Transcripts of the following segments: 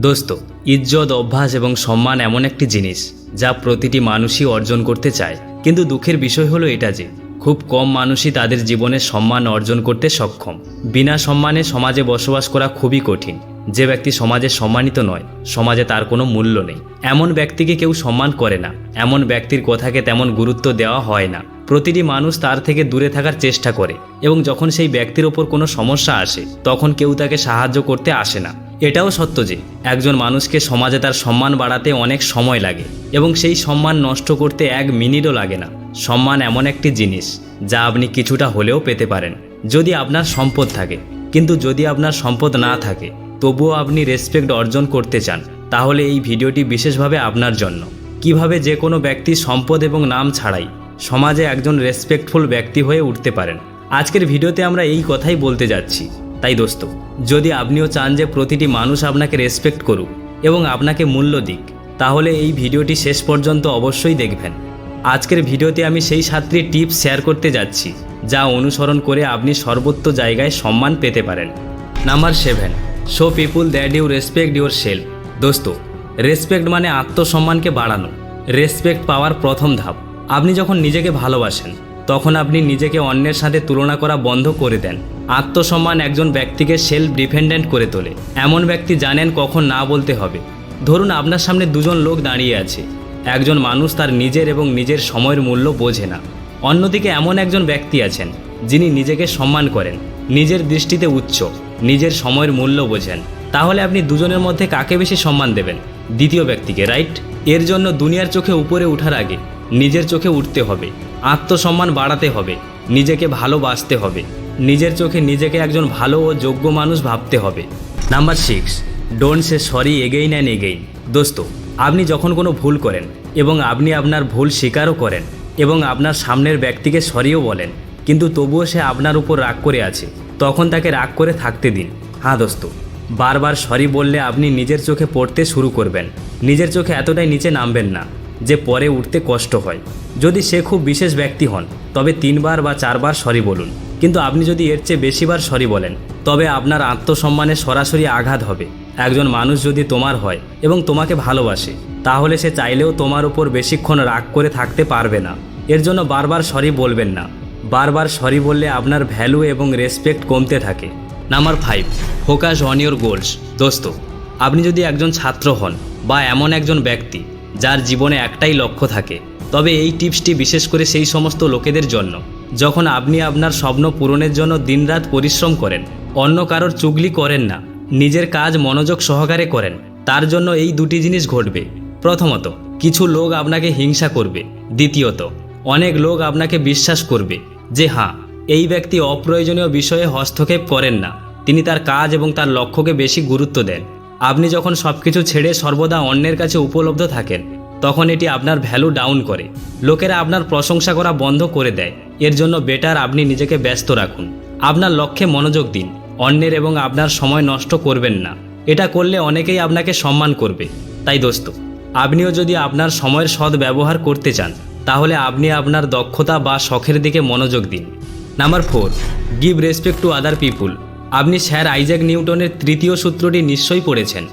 দোস্ত, ইজ্জত, অভ্যাস এবং সম্মান এমন একটি জিনিস যা প্রতিটি মানুষই অর্জন করতে চায়। কিন্তু দুঃখের বিষয় হলো এটা যে, খুব কম মানুষই তাদের জীবনে সম্মান অর্জন করতে সক্ষম। বিনা সম্মানে সমাজে বসবাস করা খুবই কঠিন। যে ব্যক্তি সমাজে সম্মানিত নয়, সমাজে তার কোনো মূল্য নেই। এমন ব্যক্তিকে কেউ সম্মান করে না। এমন ব্যক্তির কথাকে তেমন গুরুত্ব দেওয়া হয় না। প্রতিটি মানুষ তার থেকে দূরে থাকার চেষ্টা করে এবং যখন সেই ব্যক্তির ওপর কোনো সমস্যা আসে, তখন কেউ তাকে সাহায্য করতে আসে না। এটাও সত্য যে একজন মানুষকে সমাজে তার সম্মান বাড়াতে অনেক সময় লাগে এবং সেই সম্মান নষ্ট করতে এক মিনিটও লাগে না। সম্মান এমন একটি জিনিস যা আপনি কিছুটা হলেও পেতে পারেন, যদি আপনার সম্পদ থাকে। কিন্তু যদি আপনার সম্পদ না থাকে, তবুও আপনি রেসপেক্ট অর্জন করতে চান, তাহলে এই ভিডিওটি বিশেষভাবে আপনার জন্য। কীভাবে যে কোনো ব্যক্তি সম্পদ এবং নাম ছাড়াই সমাজে একজন রেসপেক্টফুল ব্যক্তি হয়ে উঠতে পারেন। আজকের ভিডিওতে আমরা এই কথাই বলতে যাচ্ছি। তাই দোস্ত, যদি আপনিও চান যে প্রতিটি মানুষ আপনাকে রেসপেক্ট করুক এবং আপনাকে মূল্য দিক, তাহলে এই ভিডিওটি শেষ পর্যন্ত অবশ্যই দেখবেন। আজকের ভিডিওতে আমি সেই সাতটি টিপস শেয়ার করতে যাচ্ছি, যা অনুসরণ করে আপনি সর্বোচ্চ জায়গায় সম্মান পেতে পারেন। Number seven show people that you respect your self দোস্ত রেসপেক্ট মানে আত্মসম্মানকে বাড়ানো রেসপেক্ট পাওয়ার প্রথম ধাপ। আপনি যখন নিজেকে ভালোবাসেন, তখন আপনি নিজেকে অন্যের সাথে তুলনা করা বন্ধ করে দেন। আত্মসম্মান একজন ব্যক্তিকে সেলফ ডিপেন্ডেন্ট করে তোলে। এমন ব্যক্তি জানেন কখন না বলতে হবে। ধরুন আপনার সামনে দুজন লোক দাঁড়িয়ে আছে। একজন মানুষ তার নিজের এবং নিজের সময়ের মূল্য বোঝে না। অন্যদিকে এমন একজন ব্যক্তি আছেন, যিনি নিজেকে সম্মান করেন, নিজের দৃষ্টিতে উচ্চ, নিজের সময়ের মূল্য বোঝেন। তাহলে আপনি দুজনের মধ্যে কাকে বেশি সম্মান দেবেন? দ্বিতীয় ব্যক্তিকে রাইট এর জন্য দুনিয়ার চোখে উপরে ওঠার আগে নিজের চোখে উঠতে হবে, আত্মসম্মান বাড়াতে হবে, নিজেকে ভালোবাসতে হবে। নিজের চোখে নিজেকে একজন ভালো ও যোগ্য মানুষ ভাবতে হবে। Number six don't say sorry again and again দোস্ত, আপনি যখন কোনো ভুল করেন এবং আপনি আপনার ভুল স্বীকারও করেন এবং আপনার সামনের ব্যক্তিকে সরিও বলেন, কিন্তু তবুও সে আপনার উপর রাগ করে আছে, তখন তাকে রাগ করে থাকতে দিন। হ্যাঁ দোস্ত, বারবার সরি বললে আপনি নিজের চোখে পড়তে শুরু করবেন। নিজের চোখে এতটাই নিচে নামবেন না, যে পরে উঠতে কষ্ট হয়। যদি সে খুব বিশেষ ব্যক্তি হন, তবে তিনবার বা চারবার সরি বলুন। কিন্তু আপনি যদি এর চেয়ে বেশিবার সরি বলেন, তবে আপনার আত্মসম্মানে সরাসরি আঘাত হবে। একজন মানুষ যদি তোমার হয় এবং তোমাকে ভালোবাসে, তাহলে সে চাইলেও তোমার উপর বেশিক্ষণ রাগ করে থাকতে পারবে না। এর জন্য বারবার সরি বলবেন না। বারবার সরি বললে আপনার ভ্যালু এবং রেসপেক্ট কমতে থাকে। Number five, focus on your goals. দোস্ত, আপনি যদি একজন ছাত্র হন বা এমন একজন ব্যক্তি যার জীবনে একটাই লক্ষ্য থাকে, তবে এই টিপসটি বিশেষ করে সেই সমস্ত লোকেদের জন্য। যখন আপনি আপনার স্বপ্ন পূরণের জন্য দিনরাত পরিশ্রম করেন, অন্য কারোর চুগলি করেন না, নিজের কাজ মনোযোগ সহকারে করেন, তার জন্য এই দুটি জিনিস ঘটবে। প্রথমত, কিছু লোক আপনাকে হিংসা করবে। দ্বিতীয়ত, অনেক লোক আপনাকে বিশ্বাস করবে যে হ্যাঁ এই ব্যক্তি অপ্রয়োজনীয় বিষয়ে হস্তক্ষেপ করেন না। তিনি তার কাজ এবং তার লক্ষ্যকে বেশি গুরুত্ব দেন। আপনি যখন সব কিছু ছেড়ে সর্বদা অন্যের কাছে উপলব্ধ থাকেন তখন এটি আপনার ভ্যালু ডাউন করে। লোকেরা আপনার প্রশংসা করা বন্ধ করে দেয়। এর জন্য বেটার আপনি নিজেকে ব্যস্ত রাখুন। আপনার লক্ষ্যে মনোযোগ দিন। অন্যের এবং আপনার সময় নষ্ট করবেন না। এটা করলে অনেকেই আপনাকে সম্মান করবে। তাই দোস্ত, আপনিও যদি আপনার সময়ের সৎ ব্যবহার করতে চান, তাহলে আপনি আপনার দক্ষতা বা শখের দিকে মনোযোগ দিন। Number four give respect to other people আপনি স্যার আইজ্যাক নিউটনের তৃতীয় সূত্রটি নিশ্চয়ই পড়েছেন,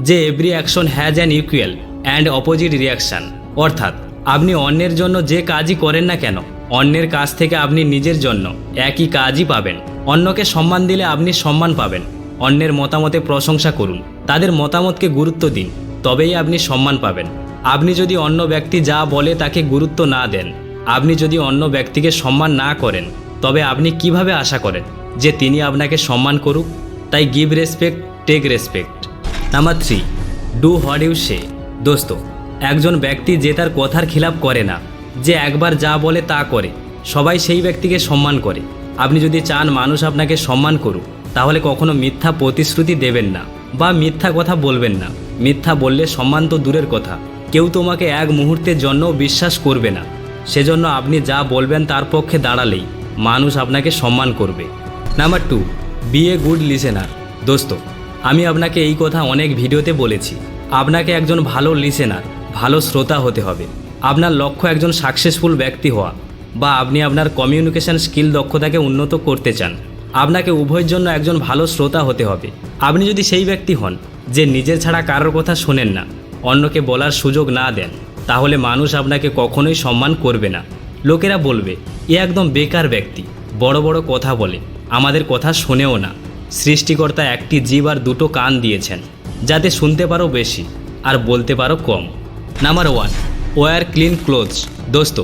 যে every action has an equal and opposite reaction অর্থাৎ, আপনি অন্যের জন্য যে কাজই করেন না কেন, অন্যের কাছ থেকে আপনি নিজের জন্য একই কাজই পাবেন। অন্যকে সম্মান দিলে আপনি সম্মান পাবেন। অন্যের মতামতে প্রশংসা করুন। তাদের মতামতকে গুরুত্ব দিন, তবেই আপনি সম্মান পাবেন। আপনি যদি অন্য ব্যক্তি যা বলে তাকে গুরুত্ব না দেন, আপনি যদি অন্য ব্যক্তিকে সম্মান না করেন, তবে আপনি কীভাবে আশা করেন যে তিনি আপনাকে সম্মান করুক? তাই give respect take respect number three do what you say দোস্ত, একজন ব্যক্তি যে তার কথার খিলাপ করে না, যে একবার যা বলে তা করে, সবাই সেই ব্যক্তিকে সম্মান করে। আপনি যদি চান মানুষ আপনাকে সম্মান করুক, তাহলে কখনো মিথ্যা প্রতিশ্রুতি দেবেন না বা মিথ্যা কথা বলবেন না। মিথ্যা বললে সম্মান তো দূরের কথা। কেউ তোমাকে এক মুহূর্তের জন্য বিশ্বাস করবে না। সেজন্য আপনি যা বলবেন তার পক্ষে দাঁড়ালেই মানুষ আপনাকে সম্মান করবে। Number two be a good listener দোস্ত, আমি আপনাকে এই কথা অনেক ভিডিওতে বলেছি। আপনাকে একজন ভালো লিসেনার ভালো শ্রোতা হতে হবে। আপনার লক্ষ্য একজন সাকসেসফুল ব্যক্তি হওয়া বা আপনি আপনার কমিউনিকেশন স্কিল দক্ষতাকে উন্নত করতে চান। আপনাকে উভয়ের জন্য একজন ভালো শ্রোতা হতে হবে। আপনি যদি সেই ব্যক্তি হন যে নিজের ছাড়া কারোর কথা শোনেন না, অন্যকে বলার সুযোগ না দেন, তাহলে মানুষ আপনাকে কখনোই সম্মান করবে না। লোকেরা বলবে, এ একদম বেকার ব্যক্তি, বড় বড় কথা বলে, আমাদের কথা শোনেও না। সৃষ্টিকর্তা একটি জীব আর দুটো কান দিয়েছেন। যাতে শুনতে পারো বেশি আর বলতে পারো কম। Number one wear clean clothes দোস্ত,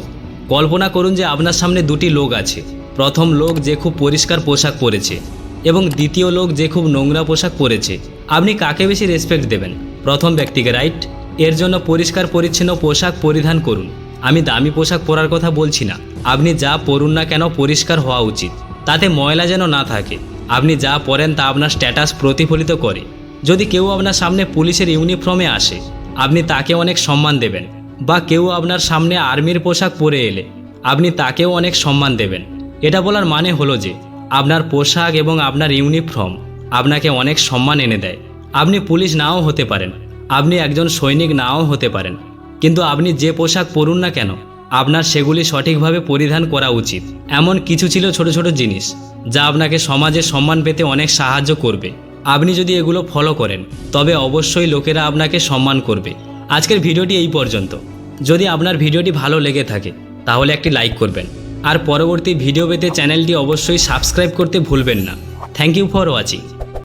কল্পনা করুন যে আপনার সামনে দুটি লোক আছে। প্রথম লোক যে খুব পরিষ্কার পোশাক পরেছে এবং দ্বিতীয় লোক যে খুব নোংরা পোশাক পরেছে। আপনি কাকে বেশি রেসপেক্ট দেবেন? প্রথম ব্যক্তিকে রাইট এর জন্য পরিষ্কার পরিচ্ছন্ন পোশাক পরিধান করুন। আমি দামি পোশাক পরার কথা বলছি না। আপনি যা পরুন না কেন পরিষ্কার হওয়া উচিত। তাতে ময়লা যেন না থাকে। আপনি যা পরেন তা আপনার স্ট্যাটাস প্রতিফলিত করে। যদি কেউ আপনার সামনে পুলিশের ইউনিফর্মে আসে, আপনি তাকে অনেক সম্মান দেবেন। বা কেউ আপনার সামনে আর্মির পোশাক পরে এলে, আপনি তাকেও অনেক সম্মান দেবেন। এটা বলার মানে হলো যে, আপনার পোশাক এবং আপনার ইউনিফর্ম আপনাকে অনেক সম্মান এনে দেয়। আপনি পুলিশ নাও হতে পারেন, আপনি একজন সৈনিক নাও হতে পারেন। কিন্তু আপনি যে পোশাক পরুন না কেন, আপনার সেগুলি সঠিকভাবে পরিধান করা উচিত। এমন কিছু ছিল ছোট ছোট জিনিস, যা আপনাকে সমাজে সম্মান পেতে অনেক সাহায্য করবে। আপনি যদি এগুলো ফলো করেন, তবে অবশ্যই লোকেরা আপনাকে সম্মান করবে। আজকের ভিডিওটি এই পর্যন্ত। যদি আপনার ভিডিওটি ভালো লেগে থাকে, তাহলে একটি লাইক করবেন। আর পরবর্তী ভিডিও পেতে চ্যানেলটি অবশ্যই সাবস্ক্রাইব করতে ভুলবেন না। Thank you for watching